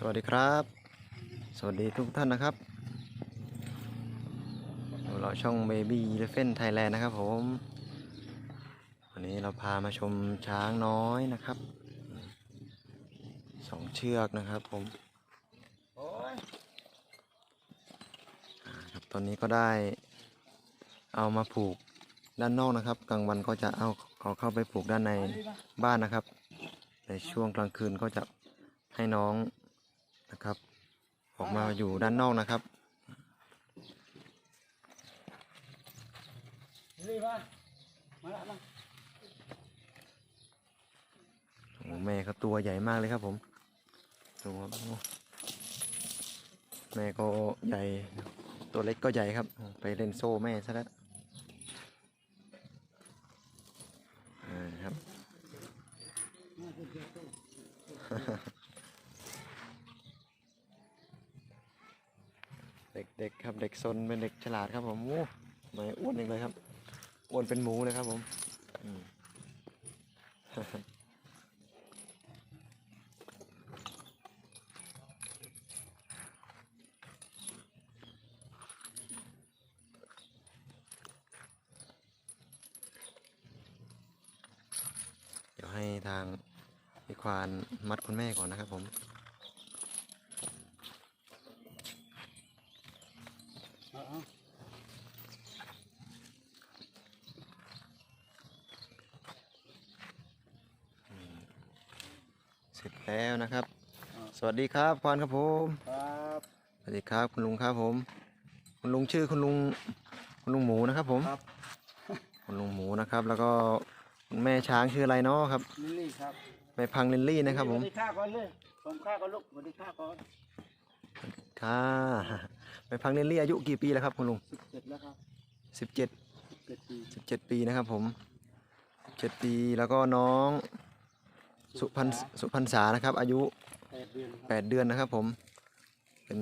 สวัสดีครับ สวัสดีทุกท่านนะครับเราช่อง Baby Elephant Thailand นะครับผม วันนี้เราพามาชมช้างน้อยนะครับ สองเชือกนะครับผมครับตอนนี้ก็ได้เอามาผูกด้านนอกนะครับ กลางวันก็จะเอาเอาเข้าไปผูกด้านในบ้านนะครับ ในช่วงกลางคืนก็จะให้น้อง ออกมาอยู่ด้านนอกนะครับรีบมามาละมาโอ้แม่เขาตัวใหญ่มากเลยครับผมดูครับแม่ก็ใหญ่ตัวเล็กก็ใหญ่ครับ ไปเล่นโซ่แม่ซะแล้วอ่าครับ เด็กครับเด็กซนเป็นเด็กฉลาดครับผมโอ้ไม่อ้วนเองเลยครับอ้วนเป็นหมูเลยครับผมอืมเดี๋ยวให้ทางพี่ควานมัดคุณแม่ก่อนนะครับผม เอาเอา เสร็จแล้วนะครับ ส วัสดีครับควานครับผมครับสวัสดีครับคุณลุงครับผม คุณลุงชื่อคุณลุงคุณลุงหมูนะครับ ผมครับคุณลุงหมูนะครับ แล้วก็คุณแม่ช้างชื่ออะไรเนาะครับลิลลี่ครับแม่พังลินลี่นะครับ ผมสวัสดีข้าก่อนเลยผมข้าก่อนลูกสวัสดีข้าก่อนค่ะแม่พังลินลี่อายุกี่ปีแล้วครับ คุณลุงสิบเจ็ดแล้วครับสิบเจ็ดสิบเจ็ดปีสิบเจ็ดปีนะครับ ผมสิบเจ็ดปีแล้วก็น้องสุพรรณสุพรรณษานะครับ อายุ แปดเดือนครับแปดเดือนนะครับ ผมเป็น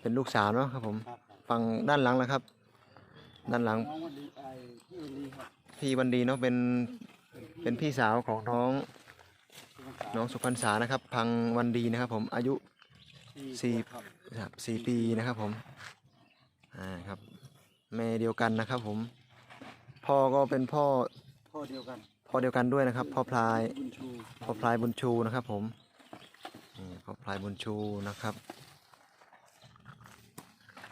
เป็นลูกสาวเนาะครับ ผมครับครับฝั่งด้านหลังนะครับ ด้านหลัง น้องวันดีไอพี่วันดีครับพี่วันดีเนาะเป็นเป็นพี่สาวของน้องเป็นภาษาน้องสุพรรณษานะครับ พังวันดีนะครับ ผมอายุสี่ครับครับสี่ปีนะครับ ผมอ่าครับ แม่เดียวกันนะครับ ผม พ่อก็เป็นพ่อพ่อเดียวกันพ่อเดียวกันด้วยนะครับ พ่อพลายบุญชูพ่อพลายบุญชูนะครับ ผม นี่พ่อพลายบุญชูนะครับ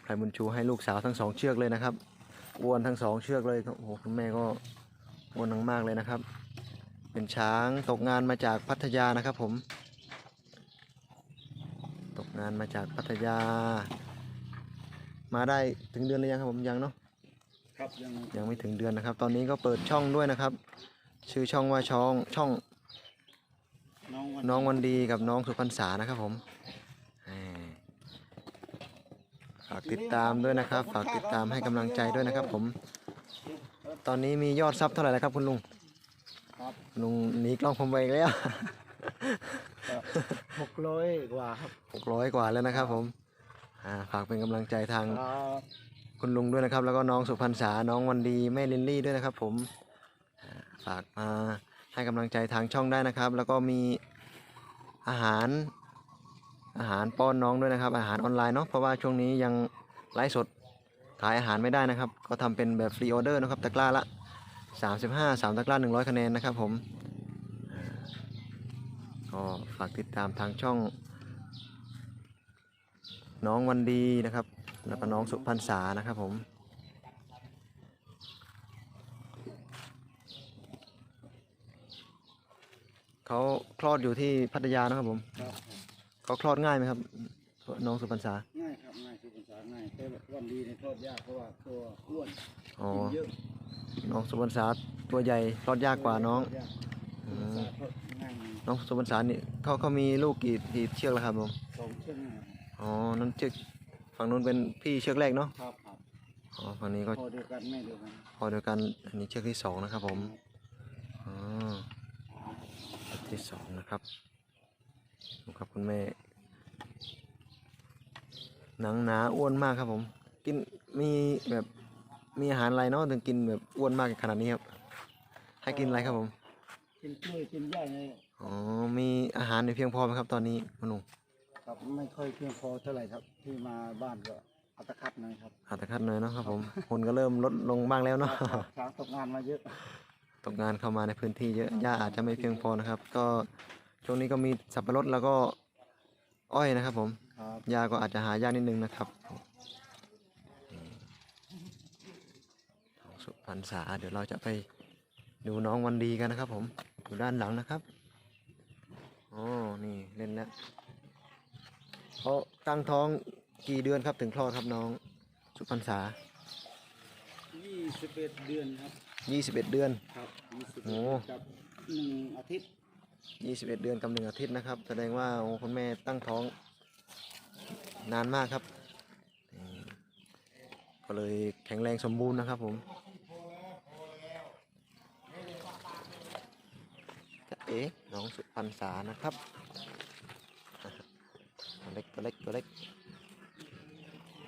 พลายบุญชูให้ลูกสาวทั้งสองเชือกเลยนะครับอ้วนทั้งสองเชือกเลยครับโอ้โหคุณแม่ก็อ้วนมากๆเลยนะครับ เป็นช้างตกงานมาจากพัทยานะครับผม ตกงานมาจากพัทยา มาได้ถึงเดือนหรือยังครับผมยังเนาะครับยังยังไม่ถึงเดือนนะครับ ตอนนี้ก็เปิดช่องด้วยนะครับ ชื่อช่องว่าช่องช่อง น้องวันน้องวันดีกับน้องสุพรรณษานะครับผมอ่าฝากติดตามด้วยนะครับ ฝากติดตามให้กำลังใจด้วยนะครับ ผม ตอนนี้มียอดซับเท่าไหร่แล้วครับ คุณลุงครับคุณลุงหนีกล้องผมไปอีกแล้วหกร้อยกว่าครับหกร้อยกว่าแล้วนะครับ ผมอ่าฝากเป็นกำลังใจทางครับคุณลุงด้วยนะครับ แล้วก็น้องสุพรรณษาน้องวันดีแม่ลินลี่ด้วยนะครับ ผมอ่าฝากมา ให้กำลังใจทางช่องได้นะครับ แล้วก็มีอาหารอาหารป้อนน้องด้วยนะครับ อาหารออนไลน์เนาะเพราะว่าช่วงนี้ยังไลฟ์สดขายอาหารไม่ได้นะครับ ก็ทำเป็นแบบฟรีออเดอร์นะครับตะกร้าละ 35 3ตะกร้า 100 คะแนนนะครับผมก็ฝากติดตามทางช่อง น้องวันดีนะครับ แล้วก็น้องสุพรรณษานะครับผม เขาคลอดอยู่ที่พัทยานะครับผมครับเขาคลอดง่ายไหมครับ น้องสุพรรณษาง่ายครับง่ายคือภาษาง่ายแต่วันดีเนี่ยทอดยากเพราะว่าตัวอ้วนอ๋อกินเยอะน้องสุพรรณษาตัวใหญ่คลอดยากกว่าน้องยากอืภามษาทอดง่ายน้องสุพรรณษานี่เขาเขามีลูกกี่กี่เชือกแล้วครับผมสองเช่นนะครับอ๋อนั่นเชือกฝั่งนู้นเป็นพี่เชือกแรกเนาะครับครับอ๋อฝั่งนี้ก็พอเดียวกันแม่เดียวกันพอเดียวกันอันนี้เชือกที่สองนะครับผมอ๋อเชือก ที่สองนะครับดูครับคุณแม่หนังหนาอ้วนมากครับผม กินมีแบบมีอาหารอะไรเนาะถึงกินแบบอ้วนมากขนาดนี้ครับ ให้กินอะไรครับผม กินกล้วยกินหญ้าไงอ๋อ มีอาหารในเพียงพอไหมครับ ตอนนี้คุณลุงครับไม่ค่อยเพียงพอเท่าไหร่ครับ ที่มาบ้านก็อัตคัดหน่อยครับอาจจะคัดหน่อยเนาะครับผมคนก็เริ่มลดลงบ้างแล้วเนาะช้างตกงานมาเยอะ ตกงานเข้ามาในพื้นที่เยอะหญ้าอาจจะไม่เพียงพอนะครับ ก็ช่วงนี้ก็มีสับปะรดแล้วก็อ้อยนะครับ ผมครับหญ้าก็อาจจะหายากนิดนึงนะครับสุพรรษาเดี๋ยวเราจะไปดูน้องวันดีกันนะครับ ผมอยู่ด้านหลังนะครับอ๋อนี่เล่นแล้วเขาตั้งท้องกี่เดือนครับถึงคลอดครับน้องสุพรรษา21เดือนครับ 21เดือน ครับโอ้ 21กับหนึ่งอาทิตย์21เดือนกับหนึ่งอาทิตย์นะครับ แสดงว่าโอ้คุณแม่ตั้งท้อง นานมากครับอืมก็เลยแข็งแรงสมบูรณ์นะครับ ผมจะเอ๋น้องสุพรรษานะครับตัวเล็กตัวเล็กตัวเล็ก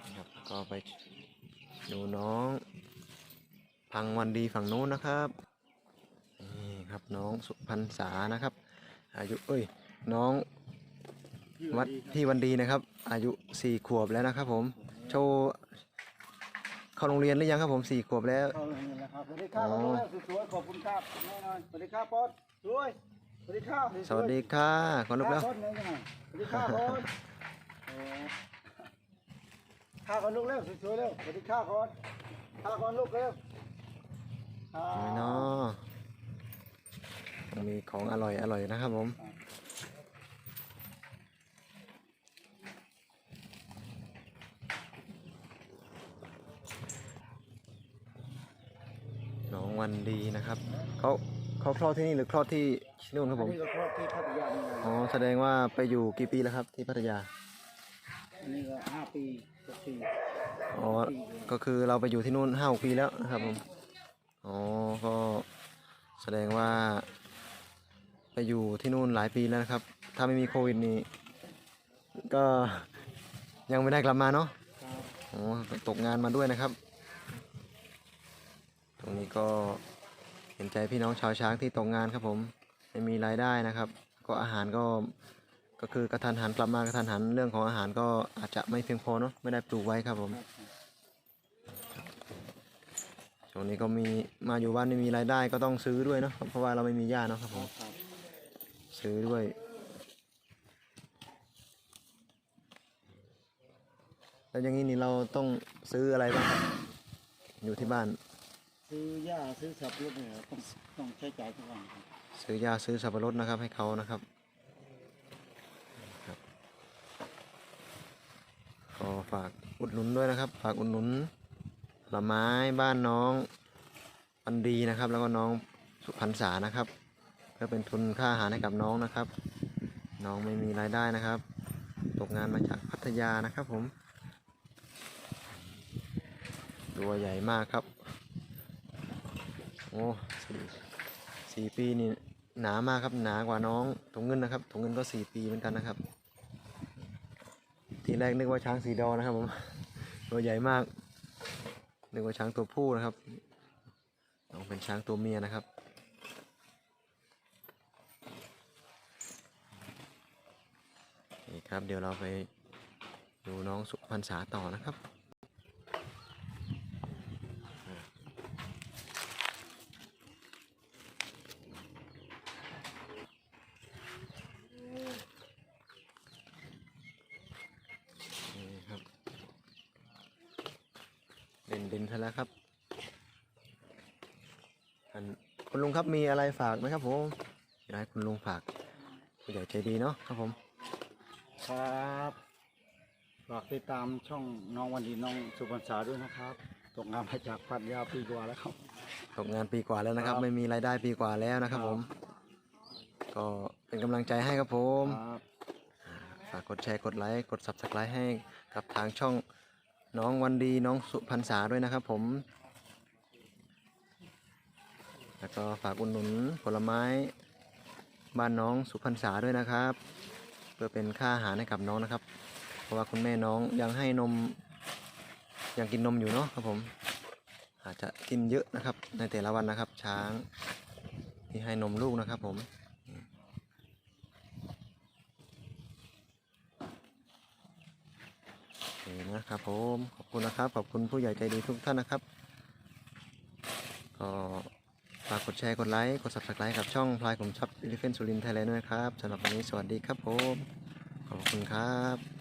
นะครับก็ไปดูน้อง พังวันดีฝั่งนู้นนะครับนี่ครับน้องสุพรรษานะครับ อายุเอ้ยน้องวัดพี่วันดีนะครับ อายุสี่ขวบแล้วนะครับ ผมโชว์เข้าโรงเรียนหรือยังครับผมสี่ขวบแล้วเข้าโรงเรียนแล้วครับสวัสดีครับอ๋อขอบคุณสวยๆขอบคุณครับแน่นอนสวัสดีครับปอดสวยสวัสดีครับสวัสดีค่ะขอลุกแล้วข้าคนไหนยังไงสวัสดีครับปอดโอ้ข้าคนลูกเร็วสวยๆเร็วสวัสดีครับคนข้าคนลูกเร็วครัไม่บ เนาะต้องมีของอร่อยอร่อยนะครับผมน้องวันดีนะครับเขาเขาคลอดที่นี่หรือคลอดที่นู่นครับผอันมนี้ก็ครอบที่พัทยาเหมือนกันอ๋อแสดงว่าไปอยู่กี่ปีแล้วครับที่พัทยาอันนี้ก็ห้าปีหกปีอ๋อก็คือเราไปอยู่ที่นู่นห้าปีแล้วนะครับผมอ๋อก็ แสดงว่า ไปอยู่ที่นู่นหลายปีแล้วนะครับ ถ้าไม่มีโควิดนี่ก็ยังไม่ได้กลับมาเนาะครับอ๋อตกงานมาด้วยนะครับ ตรงนี้ก็เห็นใจพี่น้องชาวช้างที่ตกงานครับผม ไม่มีรายได้นะครับ ก็อาหารก็ก็คือกระทันหันกลับมากระทันหันเรื่องของอาหารก็อาจจะไม่เพียงพอเนาะไม่ได้ปลูกไว้ครับผม ช่วงนี้ก็มีมาอยู่บ้านไม่มีรายได้ก็ต้องซื้อด้วยเนาะเพราะว่าเราไม่มีหญ้าเนาะครับผมครับซื้อด้วย แล้วอย่างนี้นี่เราต้องซื้ออะไรบ้างครับอยู่ที่บ้าน ซื้อหญ้าซื้อสับปะรดเนี่ยต้องต้องใช้จ่ายทุกวันครับซื้อหญ้าซื้อสับปะรดนะครับ ให้เขานะครับครับก็ฝากอุดหนุนด้วยนะครับ ฝากอุดหนุน ผลไม้บ้านน้องปันดีนะครับ แล้วก็น้องสุพรรษานะครับ เพื่อเป็นทุนค่าอาหารให้กับน้องนะครับ น้องไม่มีรายได้นะครับ ตกงานมาจากพัทยานะครับผม ตัวใหญ่มากครับ โอ้สี่สี่ปีนี่หนามากครับหนากว่าน้องถุงเงินนะครับถุงเงินก็สี่ปีเหมือนกันนะครับ ทีแรกนึกว่าช้างสีดอนะครับผมตัวใหญ่มาก นึกว่าช้างตัวผู้นะครับน้องเป็นช้างตัวเมียนะครับ นี่ครับเดี๋ยวเราไปดูน้องสุพรรษาต่อนะครับ นี่ครับ เด่นดินซะแล้วครับท่านคุณลุงครับมีอะไรฝากไหมครับผมอยากให้คุณลุงฝากผู้ใหญ่ใจดีเนาะครับผม ครับฝากติดตามช่องน้องวันดีน้องสุพรรษาด้วยนะครับตกงานมาจากพัทยาปีกว่าแล้วครับ ตกงานปีกว่าแล้วนะครับ ครับ ไม่มีรายได้ปีกว่าแล้วนะครับครับผม ก็เป็นกำลังใจให้ครับผม ครับ ฝากกดแชร์กดไลค์กด subscribe ให้กับทางช่อง น้องวันดีน้องสุพรรษาด้วยนะครับผม แล้วก็ฝากอุดหนุนผลไม้บ้านน้องสุพรรษาด้วยนะครับ เพื่อเป็นค่าอาหารให้กับน้องนะครับ เพราะว่าคุณแม่น้องยังให้นมยังกินนมอยู่เนาะครับผม อาจจะกินเยอะนะครับ ในแต่ละวันนะครับ ช้างที่ให้นมลูกนะครับผม นะครับผมขอบคุณนะครับขอบคุณผู้ใหญ่ใจดีทุกท่านนะครับก็ฝากกดแชร์กดไลค์กด subscribe กับช่องพลายผมชับอิเลฟเฟนสุรินไทยแลนด์ด้วยครับสำหรับวันนี้สวัสดีครับผม ขอบคุณครับ